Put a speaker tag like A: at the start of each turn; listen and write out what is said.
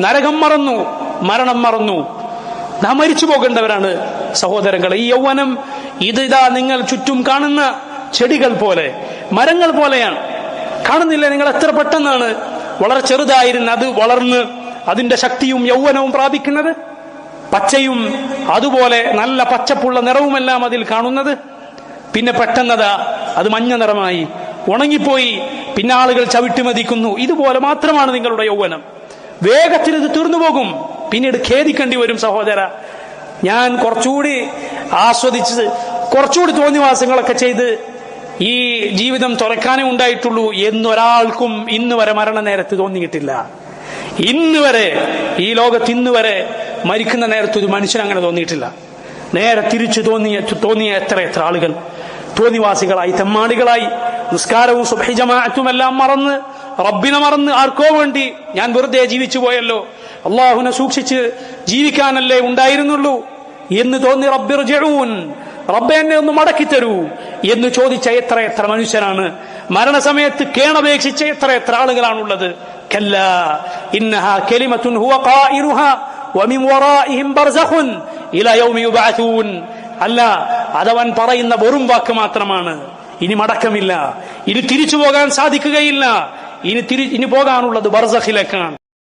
A: നരകം മറന്നു മരണം മറന്നു. നാം മരിച്ചു പോകേണ്ടവരാണ് സഹോദരങ്ങളെ. ഈ യൗവനം ഇത് ഇതാ നിങ്ങൾ ചുറ്റും കാണുന്ന ചെടികൾ പോലെ മരങ്ങൾ പോലെയാണ്. കാണുന്നില്ല നിങ്ങൾ എത്ര പെട്ടെന്നാണ് വളരെ ചെറുതായിരുന്ന അത് വളർന്ന് അതിന്റെ ശക്തിയും യൗവനവും പ്രാപിക്കുന്നത്? പച്ചയും അതുപോലെ നല്ല പച്ചപ്പുള്ള നിറവുമെല്ലാം അതിൽ കാണുന്നത്. പിന്നെ പെട്ടെന്നതാ അത് മഞ്ഞ നിറമായി ഉണങ്ങിപ്പോയി. പിന്നാളുകൾ ചവിട്ടിമതിക്കുന്നു ഇതുപോലെ മാത്രമാണ് നിങ്ങളുടെ യൗവനം. വേഗത്തിൽ ഇത് തീർന്നു പോകും. പിന്നീട് ഖേദിക്കേണ്ടി വരും സഹോദര. ഞാൻ കുറച്ചുകൂടി ആസ്വദിച്ച് കുറച്ചുകൂടി തോന്നിവാസങ്ങളൊക്കെ ചെയ്ത് ഈ ജീവിതം തുറക്കാനേ ഉണ്ടായിട്ടുള്ളൂ എന്നൊരാൾക്കും ഇന്ന് വരെ മരണ നേരത്ത് തോന്നിയിട്ടില്ല. ഇന്ന് വരെ ഈ ലോകത്ത് ഇന്ന് വരെ മരിക്കുന്ന നേരത്ത് ഒരു മനുഷ്യൻ അങ്ങനെ തോന്നിയിട്ടില്ല. നേരെ തിരിച്ചു തോന്നിയ തോന്നിയ എത്ര എത്ര ആളുകൾ തോന്നിവാസികളായി തെമ്മാടികളായി നിസ്കാരവും എല്ലാം മറന്ന് റബ്ബിനെ മറന്ന് ആർക്കോ വേണ്ടി ഞാൻ വെറുതെ ജീവിച്ചു പോയല്ലോ. അള്ളാഹുനെ സൂക്ഷിച്ച് ജീവിക്കാനല്ലേ ഉണ്ടായിരുന്നുള്ളൂ എന്ന് തോന്നി റബ്ബിർ ജഴൂൻ റബ്ബെ എന്നെ ഒന്ന് മടക്കി തരൂ എന്ന് ചോദിച്ച എത്ര എത്ര മനുഷ്യനാണ്. മരണസമയത്ത് കേണപേക്ഷിച്ച എത്ര എത്ര ആളുകളാണുള്ളത്. കല്ല. ഇന്നഹ കെലിമത്തുൻ ഹുവ വമിൻ വറാഇഹിം ബർസഖുൻ അല്ല അതവൻ പറയുന്ന വെറും വാക്ക് മാത്രമാണ്. ഇനി മടക്കമില്ല. ഇനി തിരിച്ചു പോകാൻ സാധിക്കുകയില്ല. ഇനി തിരി ഇനി പോകാനുള്ളത് ബർസഖിലേക്കാണ്.